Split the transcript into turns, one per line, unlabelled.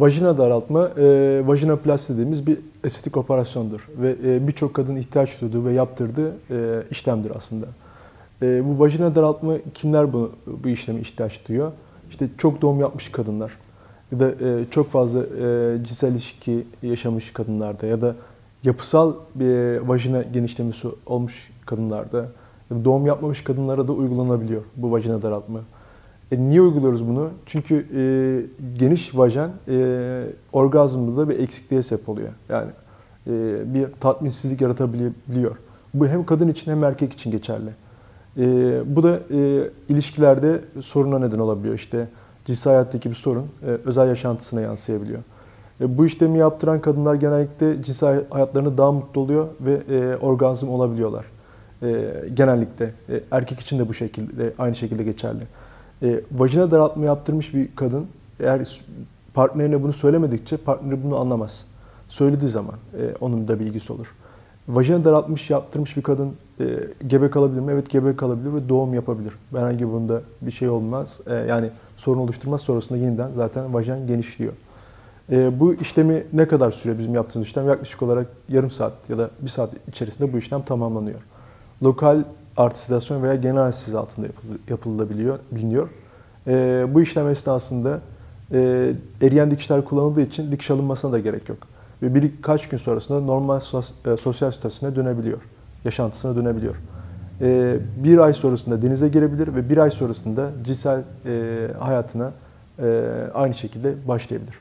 Vajina daraltma, e, vajinoplasti dediğimiz bir estetik operasyondur. Ve e, birçok kadın ihtiyaç duyduğu ve yaptırdığı e, işlemdir aslında. E, bu vajina daraltma kimler bu, bu işleme ihtiyaç duyuyor? İşte çok doğum yapmış kadınlar ya da e, çok fazla e, cinsel ilişki yaşamış kadınlarda ya da yapısal bir vajina genişlemesi olmuş kadınlarda doğum yapmamış kadınlara da uygulanabiliyor bu vajina daraltma. E, niye uyguluyoruz bunu? Çünkü e, geniş vajen e, orgazmda da bir eksikliğe sebep oluyor. Yani e, bir tatminsizlik yaratabiliyor. Bu hem kadın için hem erkek için geçerli. E, bu da e, ilişkilerde soruna neden olabiliyor. İşte cinsel hayattaki bir sorun e, özel yaşantısına yansıyabiliyor. E, bu işlemi yaptıran kadınlar genellikle cinsel hayatlarında daha mutlu oluyor ve e, orgazm olabiliyorlar. E, genellikle e, erkek için de bu şekilde aynı şekilde geçerli. E, vajina daraltma yaptırmış bir kadın eğer partnerine bunu söylemedikçe partneri bunu anlamaz. Söylediği zaman e, onun da bilgisi olur. Vajina daraltmış yaptırmış bir kadın e, gebe kalabilir mi? Evet gebe kalabilir ve doğum yapabilir. Herhangi bunda bir şey olmaz. E, yani sorun oluşturmaz sonrasında yeniden zaten vajen genişliyor. E, bu işlemi ne kadar sürüyor bizim yaptığımız işlem? Yaklaşık olarak yarım saat ya da bir saat içerisinde bu işlem tamamlanıyor. Lokal artisidasyon veya genel anestezi altında yapıl- yapılabiliyor, biliniyor. E, bu işlem esnasında e, eriyen dikişler kullanıldığı için dikiş alınmasına da gerek yok. Ve birkaç gün sonrasında normal sos- e, sosyal statüsüne dönebiliyor. Yaşantısına dönebiliyor. E, bir ay sonrasında denize girebilir ve bir ay sonrasında cinsel e, hayatına e, aynı şekilde başlayabilir.